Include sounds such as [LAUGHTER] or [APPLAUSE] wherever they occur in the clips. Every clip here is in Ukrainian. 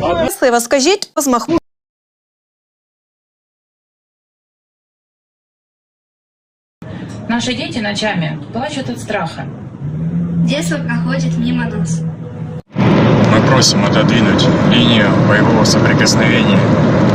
Красиво скажіть, розмах Наши дети ночами плачут от страха. Детство проходит мимо нас. Мы просим отодвинуть линию боевого соприкосновения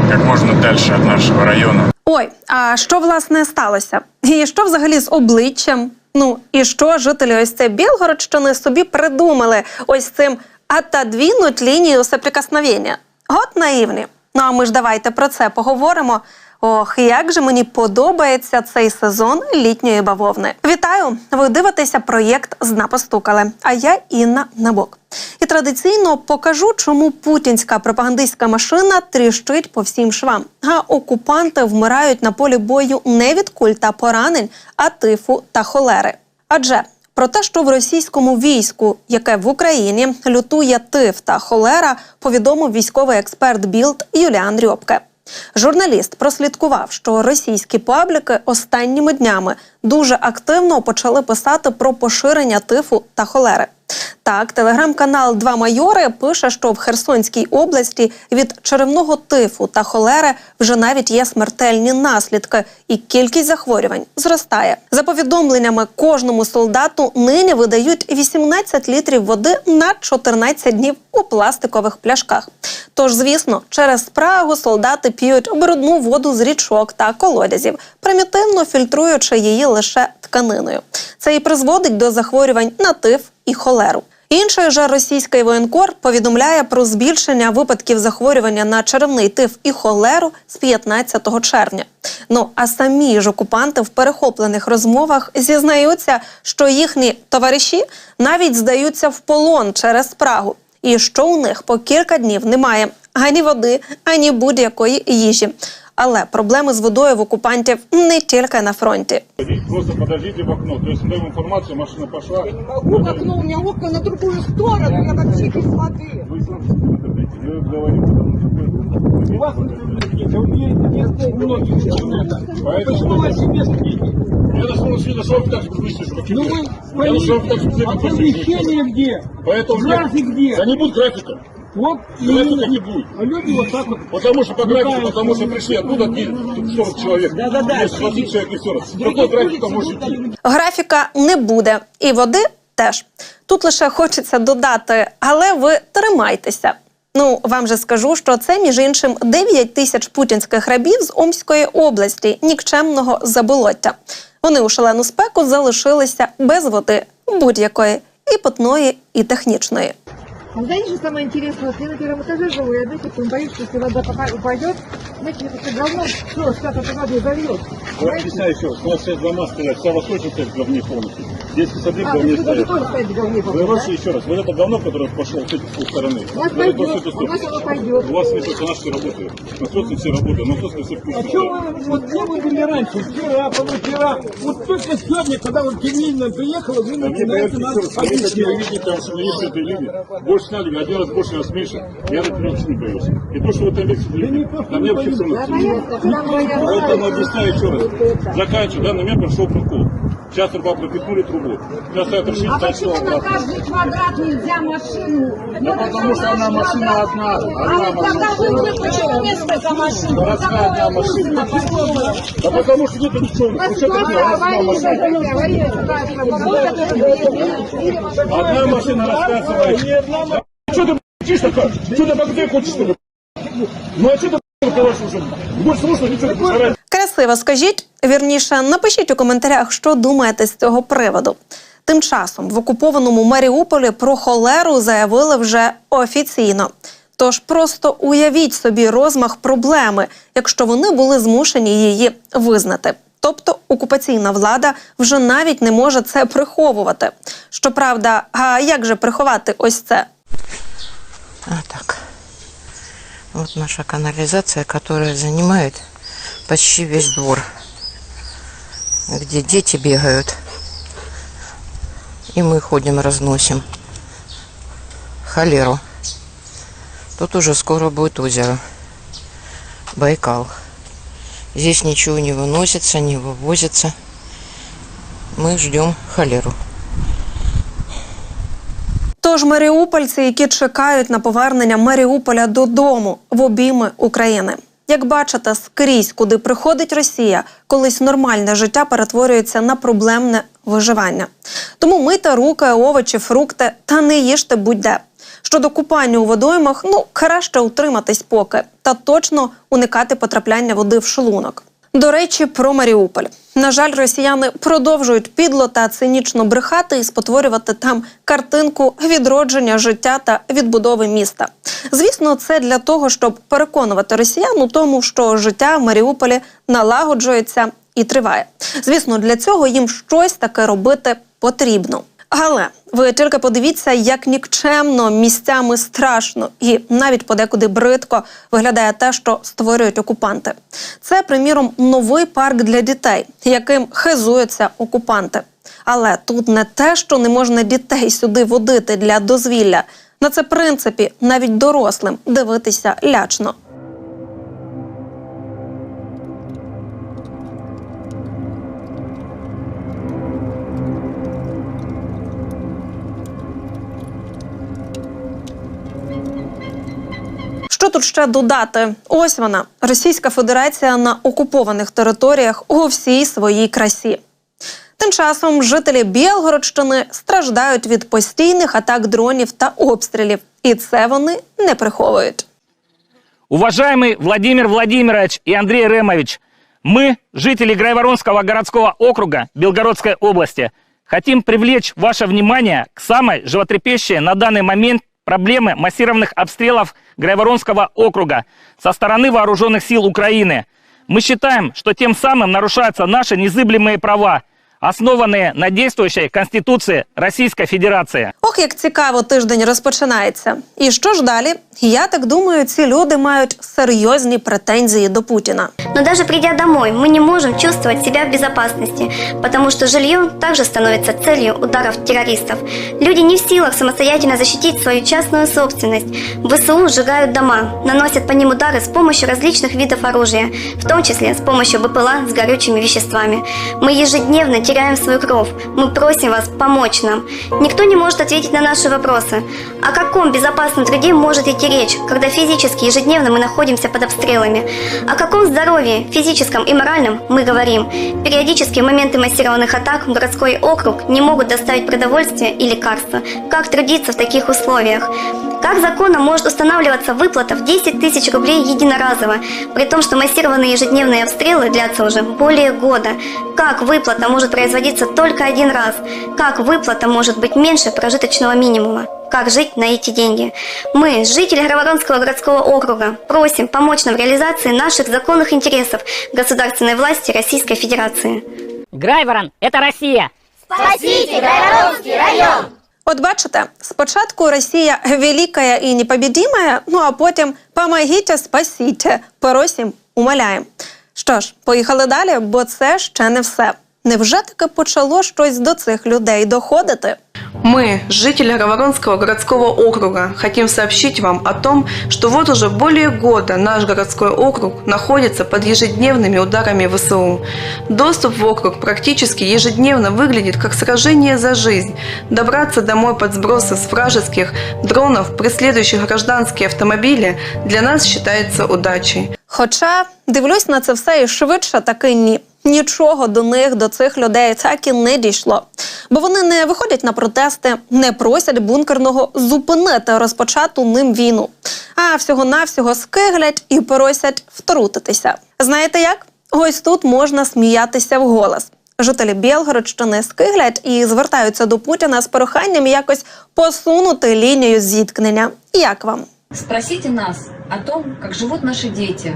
как можно дальше от нашего района. Ой, а що власне сталося? І що взагалі з обличчям? Ну і що жителі ось це Білгородщини собі придумали ось цим отодвинуть лінію соприкосновення? От наївні. Ну а ми ж давайте про це поговоримо. Ох, як же мені подобається цей сезон літньої бавовни. Вітаю! Ви дивитеся проєкт Зна постукали. А я Інна Набок. І традиційно покажу, чому путінська пропагандистська машина тріщить по всім швам. А окупанти вмирають на полі бою не від куль та поранень, а тифу та холери. Адже про те, що в російському війську, яке в Україні лютує тиф та холера, повідомив військовий експерт Білд Юліан Рьопке. Журналіст прослідкував, що російські пабліки останніми днями дуже активно почали писати про поширення тифу та холери. Так, телеграм-канал Два майори пише, що в Херсонській області від черевного тифу та холери вже навіть є смертельні наслідки, і кількість захворювань зростає. За повідомленнями, кожному солдату нині видають 18 літрів води на 14 днів у пластикових пляшках. Тож, звісно, через спрагу солдати п'ють брудну воду з річок та колодязів, примітивно фільтруючи її лише тканиною. Це і призводить до захворювань на тиф і холеру. Інший же російський воєнкор повідомляє про збільшення випадків захворювання на черевний тиф і холеру з 15 червня. Ну а самі ж окупанти в перехоплених розмовах зізнаються, що їхні товариші навіть здаються в полон через спрагу, і що у них по кілька днів немає ані води, ані будь-якої їжі. Але проблеми з водою в окупантів не тільки на фронті. Просто подождите в окно. То есть даем информацию, машина пошла. могу в окно, у меня окна на другую сторону, я вообще без воды. Вы слышите, подождите, мы говорим, потому что вы- У вас нет, у меня нет многих Поэтому Почему вы о себе судите? Я нашел света, что вы так слышите, что Ну вы Я нашел так а помещение где? Поэтому График где? Да не будет графика. Вот Графика не и будет. а люди вот так вот. Потому что по графику, потому что пришли оттуда и 40 человек. Да-да-да. Есть 20 человек и 40. Какой график там может идти? Графіка не буде, і води теж. Тут лише хочеться додати, але ви тримайтеся. Ну, вам же скажу, що це між іншим 9 тисяч путінських рабів з Омської області, нікчемного заболоття. Вони у шалену спеку залишилися без води будь-якої і питної, і технічної. А знаете, что самое интересное? Вот я на первом этаже живу, я знаете, он боится, что если вода упадет, знаете, это говно, все, сейчас это воду зальет. Объясняю еще. У нас сейчас дома стоят, вся восточная часть в говне полностью. Детский сады в А, говне вы тоже в говне Вы пока, раньше да? еще раз. Вот это говно, которое пошло с этой стороны. У вас вот пойдет, у вас оно пойдет. У вас не только наши работают. Насосы все работают, насосы все А вкусные. что вы, вот где вы были раньше? Вчера, позавчера. Вот только сегодня, когда вот Кириллина приехала, вы А мне начинаете нас еще раз, вы хотели объяснять. видеть, там, что есть этой люди. Больше сняли, один раз больше, раз меньше. Я, например, вообще не боюсь. И то, что вы там видите, люди, на мне вообще все равно. Поэтому объясняю еще раз. Заканчиваю, да, на меня пришел прокол. Сейчас труба пропихнули трубу. Сейчас стоят решить, А так почему что на обратно. каждый квадрат нельзя машину? Да потому что она машина одна. А Одна вот тогда вы машина. почему несколько машин? Городская одна машина. Да потому что нет ничего. Ну что такое? Она одна машина. Одна машина рассказывает. Да Что ты б***ишь такая? Что ты богатей хочешь, что ли? Ну а что ты б***ь, по-вашему, что? Больше слушай, ничего не пожирай. Скажіть, вірніше, напишіть у коментарях, що думаєте з цього приводу. Тим часом в окупованому Маріуполі про холеру заявили вже офіційно. Тож просто уявіть собі розмах проблеми, якщо вони були змушені її визнати. Тобто окупаційна влада вже навіть не може це приховувати. Щоправда, а як же приховати ось це? А так. Вот наша канализация, которая занимает почти весь двор. Где дети бегают. И мы ходим, разносим холеру. Тут уже скоро будет озеро. Байкал. Здесь ничего не выносится, не вывозится. Мы ждем холеру. Тож маріупольці, які чекають на повернення Маріуполя додому в обійми України. Як бачите, скрізь, куди приходить Росія, колись нормальне життя перетворюється на проблемне виживання. Тому мийте руки, овочі, фрукти та не їжте будь-де. Щодо купання у водоймах, ну краще утриматись поки та точно уникати потрапляння води в шлунок. До речі, про Маріуполь. На жаль, росіяни продовжують підло та цинічно брехати і спотворювати там картинку відродження життя та відбудови міста. Звісно, це для того, щоб переконувати росіян у тому, що життя в Маріуполі налагоджується і триває. Звісно, для цього їм щось таке робити потрібно. Але ви тільки подивіться, як нікчемно місцями страшно і навіть подекуди бридко виглядає те, що створюють окупанти. Це, приміром, новий парк для дітей, яким хизуються окупанти. Але тут не те, що не можна дітей сюди водити для дозвілля. На це принципі навіть дорослим дивитися лячно. тут ще додати? Ось вона Російська Федерація на окупованих територіях у всій своїй красі. Тим часом жителі Білгородщини страждають від постійних атак дронів та обстрілів, і це вони не приховують. Уважаемый Владимир Владимирович и Андрей Ремович, мы, жители Грайворонского городского округа Белгородской области, хотим привлечь ваше внимание к самой животрепещущей на данный момент проблемы массированных обстрелов Грайворонского округа со стороны вооруженных сил Украины. Мы считаем, что тем самым нарушаются наши незыблемые права, основанные на действующей Конституции Российской Федерации. Ох, як цікаво тиждень розпочинається. І що ж далі? Я так думаю, ці люди мають серйозні претензії до Путіна. Но даже придя домой, мы не можем чувствовать себя в безопасности, потому что жилье также становится целью ударов террористов. Люди не в силах самостоятельно защитить свою частную собственность. ВСУ сжигают дома, наносят по ним удары с помощью различных видов оружия, в том числе с помощью БПЛА с горючими веществами. Мы ежедневно теряем свою кровь. Мы просим вас помочь нам. Никто не может ответить на наши вопросы. О каком безопасном труде может идти речь, когда физически ежедневно мы находимся под обстрелами? О каком здоровье, физическом и моральном мы говорим? Периодически моменты массированных атак в городской округ не могут доставить продовольствие и лекарства. Как трудиться в таких условиях? Как законом может устанавливаться выплата в 10 тысяч рублей единоразово, при том, что массированные ежедневные обстрелы длятся уже более года? Как выплата может производиться только один раз? Как выплата может быть меньше прожиточного минимума? Как жить на эти деньги? Мы, жители Грайворонского городского округа, просим помочь нам в реализации наших законных интересов государственной власти Российской Федерации. Грайворон – это Россия! От бачите, спочатку Росія великая і непобідімая, ну а потім помогіть, спасіть, просім, умоляємо. Що ж, поїхали далі, бо це ще не все. Невже таки почало щось до цих людей доходити? Мы, жители Грайворонского городского округа, хотим сообщить вам о том, что вот уже более года наш городской округ находится под ежедневными ударами ВСУ. Доступ в округ практически ежедневно выглядит как сражение за жизнь. Добраться домой под сбросы с вражеских дронов, преследующих гражданские автомобили, для нас считается удачей. Хоча дивлюсь на це все і швидше таки ні. Нічого до них, до цих людей так і не дійшло. Бо вони не виходять на протести, не просять бункерного зупинити розпочату ним війну, а всього-навсього скиглять і просять втрутитися. Знаєте як? Ось тут можна сміятися вголос. Жителі Білгородщини скиглять і звертаються до Путіна з проханням якось посунути лінію зіткнення. Як вам? Спросите нас о том, как живут наши дети.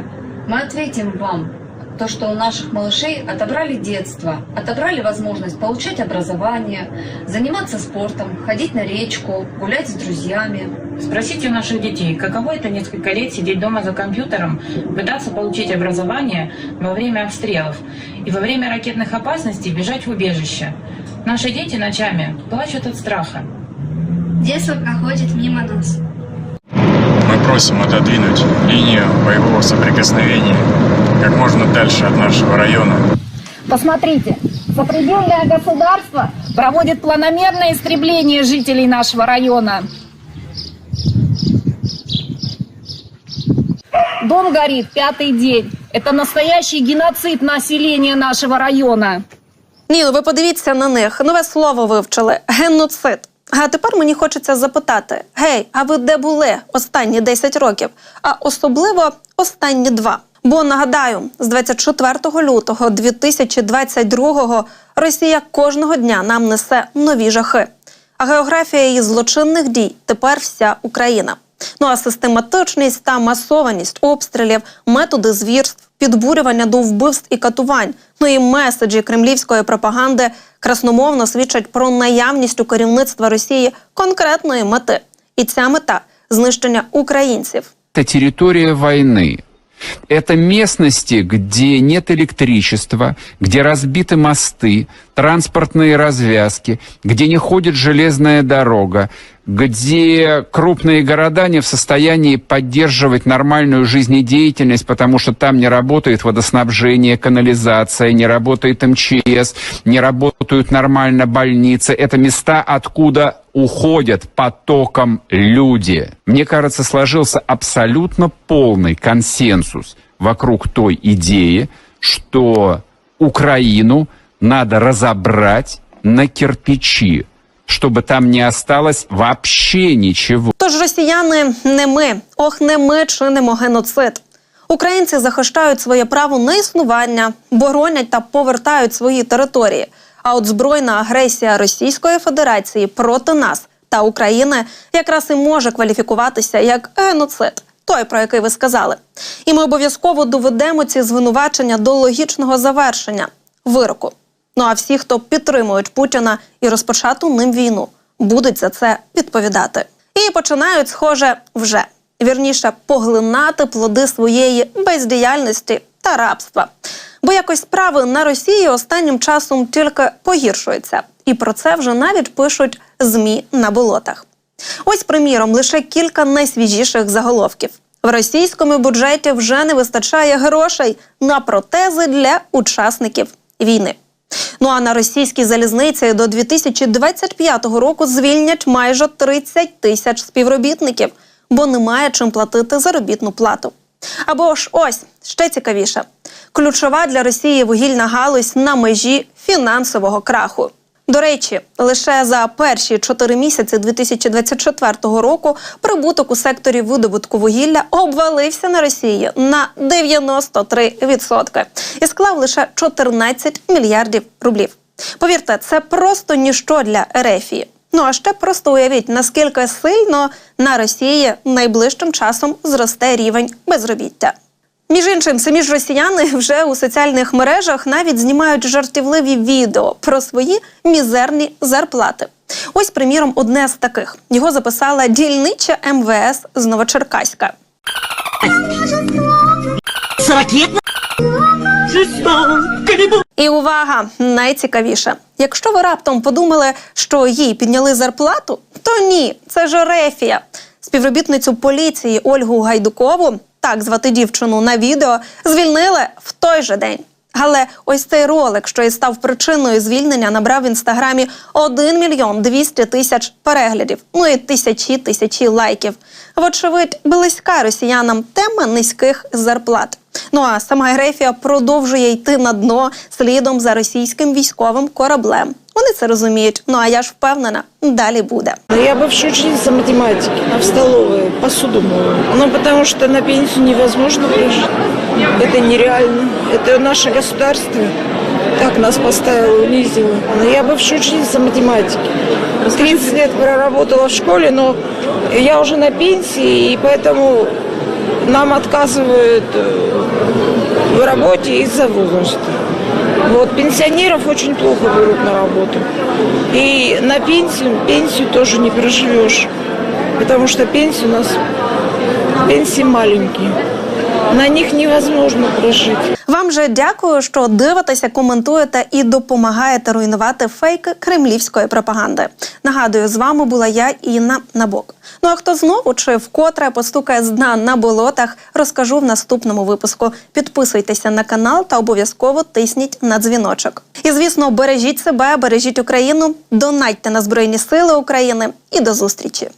Мы ответим вам то, что у наших малышей отобрали детство, отобрали возможность получать образование, заниматься спортом, ходить на речку, гулять с друзьями. Спросите у наших детей, каково это несколько лет сидеть дома за компьютером, пытаться получить образование во время обстрелов и во время ракетных опасностей бежать в убежище. Наши дети ночами плачут от страха. Детство проходит мимо нас. Мы просим отодвинуть линию боевого соприкосновения как можно дальше от нашего района. Посмотрите, Сопредельное государство проводит планомерное истребление жителей нашего района. Дом горит пятый день. Это настоящий геноцид населения нашего района. Ні, ну ви подивіться на них. Нове слово вивчили геноцид. А тепер мені хочеться запитати: гей, а ви де були останні 10 років? А особливо останні два. Бо нагадаю, з 24 лютого 2022 Росія кожного дня нам несе нові жахи. А географія її злочинних дій тепер вся Україна. Ну а систематичність та масованість обстрілів, методи звірств, підбурювання до вбивств і катувань, ну і меседжі кремлівської пропаганди красномовно свідчать про наявність у керівництва Росії конкретної мети. І ця мета знищення українців. Это территория войны. Это местности, где нет электричества, где разбиты мосты, транспортные развязки, где не ходит железная дорога, где крупные города не в состоянии поддерживать нормальную жизнедеятельность, потому что там не работает водоснабжение, канализация, не работает МЧС, не работают нормально больницы. Это места, откуда уходят потоком люди. Мне кажется, сложился абсолютно полный консенсус вокруг той идеи, что Украину надо разобрать на кирпичи, чтобы там не осталось вообще ничего. Тож росіяни не ми, ох, не ми чинимо геноцид. Українці захищають своє право на існування, боронять та повертають свої території. А от збройна агресія Російської Федерації проти нас та України якраз і може кваліфікуватися як геноцид, той про який ви сказали. І ми обов'язково доведемо ці звинувачення до логічного завершення вироку. Ну а всі, хто підтримують Путіна і розпочату ним війну, будуть за це відповідати. І починають, схоже, вже вірніше поглинати плоди своєї бездіяльності та рабства. Бо якось справи на Росії останнім часом тільки погіршуються, і про це вже навіть пишуть змі на болотах. Ось, приміром, лише кілька найсвіжіших заголовків. В російському бюджеті вже не вистачає грошей на протези для учасників війни. Ну а на російській залізниці до 2025 року звільнять майже 30 тисяч співробітників, бо немає чим платити заробітну плату. Або ж ось ще цікавіше: ключова для Росії вугільна галузь на межі фінансового краху. До речі, лише за перші чотири місяці 2024 року прибуток у секторі видобутку вугілля обвалився на Росії на 93% і склав лише 14 мільярдів рублів. Повірте, це просто ніщо для Ерефії. Ну а ще просто уявіть, наскільки сильно на Росії найближчим часом зросте рівень безробіття. Між іншим, самі ж росіяни [LAUGHS] вже у соціальних мережах навіть знімають жартівливі відео про свої мізерні зарплати. Ось, приміром, одне з таких його записала дільнича МВС з Новочеркаська. І увага! Найцікавіше. Якщо ви раптом подумали, що їй підняли зарплату, то ні, це ж Рефія. Співробітницю поліції Ольгу Гайдукову, так звати дівчину на відео, звільнили в той же день. Але ось цей ролик, що і став причиною звільнення, набрав в інстаграмі 1 мільйон 200 тисяч переглядів, ну і тисячі тисячі лайків. Вочевидь, близька росіянам тема низьких зарплат. Ну а сама Грефія продовжує йти на дно слідом за російським військовим кораблем. Вони це розуміють. Ну а я ж впевнена, далі буде. Я бывшая ученица математики, а в столовой посуду мою. Ну, потому что на пенсию невозможно прожить. Это нереально. Это наше государство Так нас поставило, унизило. Но я бывшая ученица математики. 30 лет проработала в школе, но я уже на пенсии, и поэтому нам отказывают э, в работе из-за возраста. Вот, пенсионеров очень плохо берут на работу. И на пенсию, пенсию тоже не проживешь. Потому что пенсии у нас, пенсии маленькие. На них невозможно прожить. Вам же дякую, що дивитеся, коментуєте і допомагаєте руйнувати фейки кремлівської пропаганди. Нагадую, з вами була я, Інна Набок. Ну а хто знову чи вкотре постукає з дна на болотах, розкажу в наступному випуску. Підписуйтеся на канал та обов'язково тисніть на дзвіночок. І звісно, бережіть себе, бережіть Україну, донатьте на Збройні Сили України і до зустрічі.